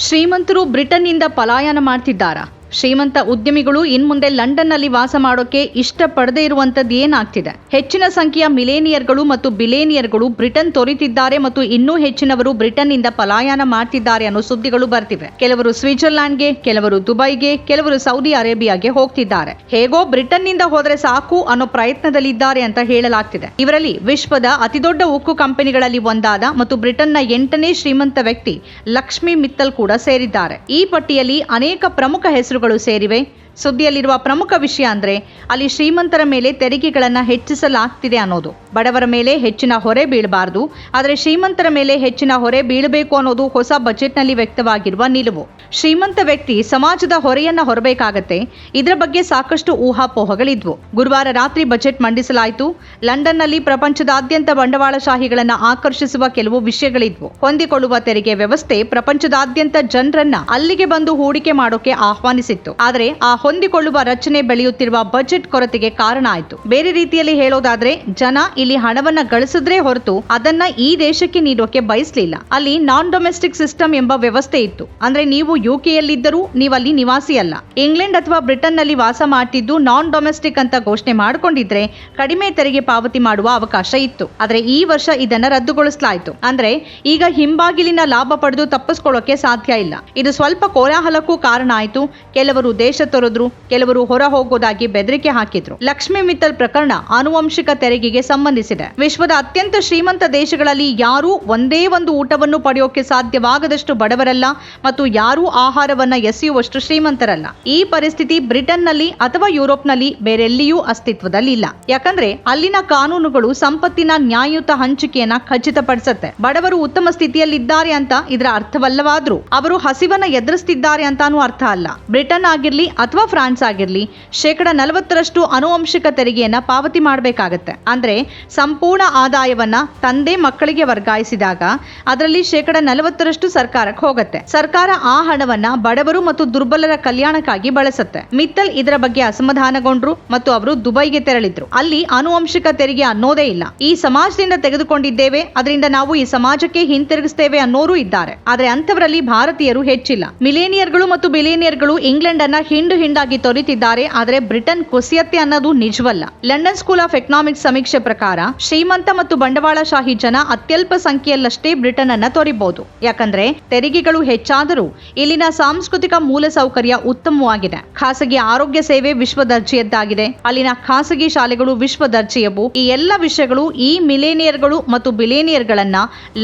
ಶ್ರೀಮಂತರು ಬ್ರಿಟನ್ನಿಂದ ಪಲಾಯನ ಮಾಡ್ತಿದ್ದಾರಾ? ಶ್ರೀಮಂತ ಉದ್ಯಮಿಗಳು ಇನ್ಮುಂದೆ ಲಂಡನ್ನಲ್ಲಿ ವಾಸ ಮಾಡೋಕೆ ಇಷ್ಟಪಡದೇ ಇರುವಂತದ್ದು ಏನಾಗ್ತಿದೆ? ಹೆಚ್ಚಿನ ಸಂಖ್ಯೆಯ ಮಿಲೇನಿಯರ್ಗಳು ಮತ್ತು ಬಿಲೇನಿಯರ್ಗಳು ಬ್ರಿಟನ್ ತೊರೆತಿದ್ದಾರೆ ಮತ್ತು ಇನ್ನೂ ಹೆಚ್ಚಿನವರು ಬ್ರಿಟನ್ನಿಂದ ಪಲಾಯನ ಮಾಡ್ತಿದ್ದಾರೆ ಅನ್ನೋ ಸುದ್ದಿಗಳು ಬರ್ತಿವೆ. ಕೆಲವರು ಸ್ವಿಟ್ಜರ್ಲ್ಯಾಂಡ್ಗೆ, ಕೆಲವರು ದುಬೈಗೆ, ಕೆಲವರು ಸೌದಿ ಅರೇಬಿಯಾಗೆ ಹೋಗ್ತಿದ್ದಾರೆ. ಹೇಗೋ ಬ್ರಿಟನ್ನಿಂದ ಹೋದ್ರೆ ಸಾಕು ಅನ್ನೋ ಪ್ರಯತ್ನದಲ್ಲಿದ್ದಾರೆ ಅಂತ ಹೇಳಲಾಗ್ತಿದೆ. ಇವರಲ್ಲಿ ವಿಶ್ವದ ಅತಿದೊಡ್ಡ ಉಕ್ಕು ಕಂಪನಿಗಳಲ್ಲಿ ಒಂದಾದ ಮತ್ತು ಬ್ರಿಟನ್ನ ಎಂಟನೇ ಶ್ರೀಮಂತ ವ್ಯಕ್ತಿ ಲಕ್ಷ್ಮಿ ಮಿತ್ತಲ್ ಕೂಡ ಸೇರಿದ್ದಾರೆ. ಈ ಪಟ್ಟಿಯಲ್ಲಿ ಅನೇಕ ಪ್ರಮುಖ ಹೆಸರುಗಳು ಸೇರಿವೆ ಸುದ್ದಿಯಲ್ಲಿರುವ ಪ್ರಮುಖ ವಿಷಯ ಅಂದ್ರೆ ಅಲ್ಲಿ ಶ್ರೀಮಂತರ ಮೇಲೆ ತೆರಿಗೆಗಳನ್ನು ಹೆಚ್ಚಿಸಲಾಗ್ತಿದೆ ಅನ್ನೋದು. ಬಡವರ ಮೇಲೆ ಹೆಚ್ಚಿನ ಹೊರೆ ಬೀಳಬಾರದು, ಆದರೆ ಶ್ರೀಮಂತರ ಮೇಲೆ ಹೆಚ್ಚಿನ ಹೊರೆ ಬೀಳಬೇಕು ಅನ್ನೋದು ಹೊಸ ಬಜೆಟ್ನಲ್ಲಿ ವ್ಯಕ್ತವಾಗಿರುವ ನಿಲುವು. ಶ್ರೀಮಂತ ವ್ಯಕ್ತಿ ಸಮಾಜದ ಹೊರೆಯನ್ನ ಹೊರಬೇಕಾಗತ್ತೆ, ಇದರ ಬಗ್ಗೆ ಸಾಕಷ್ಟು ಊಹಾಪೋಹಗಳಿದ್ವು. ಗುರುವಾರ ರಾತ್ರಿ ಬಜೆಟ್ ಮಂಡಿಸಲಾಯಿತು. ಲಂಡನ್ನಲ್ಲಿ ಪ್ರಪಂಚದಾದ್ಯಂತ ಬಂಡವಾಳಶಾಹಿಗಳನ್ನು ಆಕರ್ಷಿಸುವ ಕೆಲವು ವಿಷಯಗಳಿದ್ವು. ಹೊಂದಿಕೊಳ್ಳುವ ತೆರಿಗೆ ವ್ಯವಸ್ಥೆ ಪ್ರಪಂಚದಾದ್ಯಂತ ಜನರನ್ನ ಅಲ್ಲಿಗೆ ಬಂದು ಹೂಡಿಕೆ ಮಾಡೋಕೆ ಆಹ್ವಾನಿಸಿತ್ತು. ಆದರೆ ಆ ಹೊಂದಿಕೊಳ್ಳುವ ರಚನೆ ಬೆಳೆಯುತ್ತಿರುವ ಬಜೆಟ್ ಕೊರತೆಗೆ ಕಾರಣ ಆಯಿತು. ಬೇರೆ ರೀತಿಯಲ್ಲಿ ಹೇಳೋದಾದ್ರೆ, ಜನ ಇಲ್ಲಿ ಹಣವನ್ನ ಗಳಿಸಿದ್ರೆ ಹೊರತು ಅದನ್ನ ಈ ದೇಶಕ್ಕೆ ನೀಡೋಕೆ ಬಯಸಲಿಲ್ಲ. ಅಲ್ಲಿ ನಾನ್ ಡೊಮೆಸ್ಟಿಕ್ ಸಿಸ್ಟಮ್ ಎಂಬ ವ್ಯವಸ್ಥೆ ಇತ್ತು. ಅಂದ್ರೆ ನೀವು ಯುಕೆಯಲ್ಲಿದ್ದರೂ ನೀವು ಅಲ್ಲಿ ನಿವಾಸಿ ಅಲ್ಲ ಇಂಗ್ಲೆಂಡ್ ಅಥವಾ ಬ್ರಿಟನ್ನಲ್ಲಿ ವಾಸ ಮಾಡ್ತಿದ್ದು ನಾನ್ ಡೊಮೆಸ್ಟಿಕ್ ಅಂತ ಘೋಷಣೆ ಮಾಡಿಕೊಂಡಿದ್ರೆ ಕಡಿಮೆ ತೆರಿಗೆ ಪಾವತಿ ಮಾಡುವ ಅವಕಾಶ ಇತ್ತು. ಆದ್ರೆ ಈ ವರ್ಷ ಇದನ್ನ ರದ್ದುಗೊಳಿಸಲಾಯಿತು. ಅಂದ್ರೆ ಈಗ ಹಿಂಬಾಗಿಲಿನ ಲಾಭ ಪಡೆದು ತಪ್ಪಿಸ್ಕೊಳ್ಳೋಕೆ ಸಾಧ್ಯ ಇಲ್ಲ. ಇದು ಸ್ವಲ್ಪ ಕೋಲಾಹಲಕ್ಕೂ ಕಾರಣ ಆಯಿತು. ಕೆಲವರು ದೇಶ ತೊರೆದ್ರು ಕೆಲವರು ಹೊರ ಹೋಗೋದಾಗಿ ಬೆದರಿಕೆ ಹಾಕಿದ್ರು. ಲಕ್ಷ್ಮಿ ಮಿತ್ತಲ್ ಪ್ರಕರಣ ಆನುವಂಶಿಕ ತೆರಿಗೆಗೆ ಸಂಬಂಧಿಸಿದೆ. ವಿಶ್ವದ ಅತ್ಯಂತ ಶ್ರೀಮಂತ ದೇಶಗಳಲ್ಲಿ ಯಾರೂ ಒಂದೇ ಒಂದು ಊಟವನ್ನು ಪಡೆಯೋಕೆ ಸಾಧ್ಯವಾಗದಷ್ಟು ಬಡವರಲ್ಲ ಮತ್ತು ಯಾರೂ ಆಹಾರವನ್ನ ಎಸೆಯುವಷ್ಟು ಶ್ರೀಮಂತರಲ್ಲ. ಈ ಪರಿಸ್ಥಿತಿ ಬ್ರಿಟನ್ನಲ್ಲಿ ಅಥವಾ ಯುರೋಪ್ನಲ್ಲಿ ಬೇರೆಲ್ಲಿಯೂ ಅಸ್ತಿತ್ವದಲ್ಲಿಲ್ಲ ಯಾಕಂದ್ರೆ ಅಲ್ಲಿನ ಕಾನೂನುಗಳು ಸಂಪತ್ತಿನ ನ್ಯಾಯಯುತ ಹಂಚಿಕೆಯನ್ನ ಖಚಿತಪಡಿಸುತ್ತೆ. ಬಡವರು ಉತ್ತಮ ಸ್ಥಿತಿಯಲ್ಲಿದ್ದಾರೆ ಅಂತ ಇದರ ಅರ್ಥವಲ್ಲವಾದ್ರೂ ಅವರು ಹಸಿವನ್ನ ಎದುರಿಸ್ತಿದ್ದಾರೆ ಅಂತಾನೂ ಅರ್ಥ ಅಲ್ಲ. ಬ್ರಿಟನ್ ಆಗಿರ್ಲಿ ಅಥವಾ ಫ್ರಾನ್ಸ್ ಆಗಿರಲಿ, ಶೇಕಡ ನಲವತ್ತರಷ್ಟು ಅನುವಂಶಿಕ ತೆರಿಗೆಯನ್ನ ಪಾವತಿ ಮಾಡಬೇಕಾಗತ್ತೆ. ಅಂದ್ರೆ ಸಂಪೂರ್ಣ ಆದಾಯವನ್ನ ತಂದೆ ಮಕ್ಕಳಿಗೆ ವರ್ಗಾಯಿಸಿದಾಗ ಅದರಲ್ಲಿ ಶೇಕಡ ನಲವತ್ತರಷ್ಟು ಸರ್ಕಾರಕ್ಕೆ ಹೋಗುತ್ತೆ. ಸರ್ಕಾರ ಆ ಹಣವನ್ನ ಬಡವರು ಮತ್ತು ದುರ್ಬಲರ ಕಲ್ಯಾಣಕ್ಕಾಗಿ ಬಳಸುತ್ತೆ. ಮಿತ್ತಲ್ ಇದರ ಬಗ್ಗೆ ಅಸಮಾಧಾನಗೊಂಡ್ರು ಮತ್ತು ಅವರು ದುಬೈಗೆ ತೆರಳಿದ್ರು. ಅಲ್ಲಿ ಅನುವಂಶಿಕ ತೆರಿಗೆ ಅನ್ನೋದೇ ಇಲ್ಲ. ಈ ಸಮಾಜದಿಂದ ತೆಗೆದುಕೊಂಡಿದ್ದೇವೆ, ಅದರಿಂದ ನಾವು ಈ ಸಮಾಜಕ್ಕೆ ಹಿಂತಿರುಗಿಸ್ತೇವೆ ಅನ್ನೋರು ಇದ್ದಾರೆ. ಆದ್ರೆ ಅಂತವರಲ್ಲಿ ಭಾರತೀಯರು ಹೆಚ್ಚಿಲ್ಲ. ಮಿಲೇನಿಯರ್ಗಳು ಮತ್ತು ಬಿಲೇನಿಯರ್ಗಳು ಇಂಗ್ಲೆಂಡ್ ಅನ್ನ ಹಿಂಡು ಹಿಂಡಾಗಿ ತೊರೆತಿದ್ದಾರೆ, ಆದರೆ ಬ್ರಿಟನ್ ಕುಸಿಯತ್ತೆ ಅನ್ನೋದು ನಿಜವಲ್ಲ. ಲಂಡನ್ ಸ್ಕೂಲ್ ಆಫ್ ಎಕನಾಮಿಕ್ಸ್ ಸಮೀಕ್ಷೆ ಪ್ರಕಾರ, ಶ್ರೀಮಂತ ಮತ್ತು ಬಂಡವಾಳಶಾಹಿ ಜನ ಅತ್ಯಲ್ಪ ಸಂಖ್ಯೆಯಲ್ಲಷ್ಟೇ ಬ್ರಿಟನ್ ಅನ್ನ ತೊರಿಬಹುದು ಯಾಕಂದ್ರೆ, ತೆರಿಗೆಗಳು ಹೆಚ್ಚಾದರೂ ಇಲ್ಲಿನ ಸಾಂಸ್ಕೃತಿಕ ಮೂಲಸೌಕರ್ಯ ಉತ್ತಮವಾಗಿದೆ. ಖಾಸಗಿ ಆರೋಗ್ಯ ಸೇವೆ ವಿಶ್ವ ದರ್ಜೆಯದ್ದಾಗಿದೆ. ಅಲ್ಲಿನ ಖಾಸಗಿ ಶಾಲೆಗಳು ವಿಶ್ವ ದರ್ಜೆಯವು. ಈ ಎಲ್ಲ ವಿಷಯಗಳು ಈ ಮಿಲೇನಿಯರ್ಗಳು ಮತ್ತು ಬಿಲೇನಿಯರ್ಗಳನ್ನ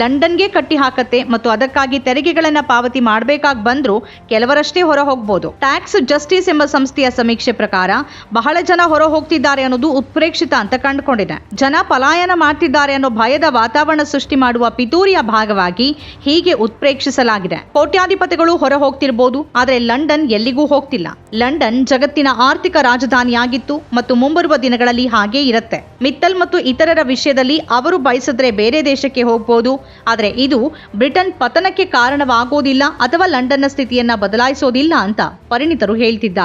ಲಂಡನ್ಗೆ ಕಟ್ಟಿ ಹಾಕತ್ತೆ ಮತ್ತು ಅದಕ್ಕಾಗಿ ತೆರಿಗೆಗಳನ್ನ ಪಾವತಿ ಮಾಡಬೇಕಾಗಿ ಬಂದ್ರು ಕೆಲವರಷ್ಟೇ ಹೊರ ಹೋಗ್ಬೋದು ಟ್ಯಾಕ್ಸ್, ಜಸ್ಟಿಸ್ ಎಂಬ ಸಂಸ್ಥೆಯ ಸಮೀಕ್ಷೆ ಪ್ರಕಾರ ಬಹಳ ಜನ ಹೊರ ಹೋಗ್ತಿದ್ದಾರೆ ಅನ್ನೋದು ಉತ್ಪ್ರೇಕ್ಷಿತ ಅಂತ ಕಂಡುಕೊಂಡಿದೆ. ಜನ ಪಲಾಯನ ಮಾಡ್ತಿದ್ದಾರೆ ಅನ್ನೋ ಭಯದ ವಾತಾವರಣ ಸೃಷ್ಟಿ ಮಾಡುವ ಪಿತೂರಿಯ ಭಾಗವಾಗಿ ಹೀಗೆ ಉತ್ಪ್ರೇಕ್ಷಿಸಲಾಗಿದೆ. ಕೋಟ್ಯಾಧಿಪತಿಗಳು ಹೊರ ಹೋಗ್ತಿರ್ಬೋದು ಆದರೆ ಲಂಡನ್ ಎಲ್ಲಿಗೂ ಹೋಗ್ತಿಲ್ಲ. ಲಂಡನ್ ಜಗತ್ತಿನ ಆರ್ಥಿಕ ರಾಜಧಾನಿಯಾಗಿತ್ತು ಮತ್ತು ಮುಂಬರುವ ದಿನಗಳಲ್ಲಿ ಹಾಗೆ ಇರುತ್ತೆ. ಮಿತ್ತಲ್ ಮತ್ತು ಇತರರ ವಿಷಯದಲ್ಲಿ ಅವರು ಬಯಸಿದ್ರೆ ಬೇರೆ ದೇಶಕ್ಕೆ ಹೋಗ್ಬೋದು, ಆದರೆ ಇದು ಬ್ರಿಟನ್ ಪತನಕ್ಕೆ ಕಾರಣವಾಗೋದಿಲ್ಲ ಅಥವಾ ಲಂಡನ್ನ ಸ್ಥಿತಿಯನ್ನ ಬದಲಾಯಿಸೋದಿಲ್ಲ ಅಂತ ಪರಿಣಿತರು ಹೇಳ್ತಿದ್ದಾರೆ.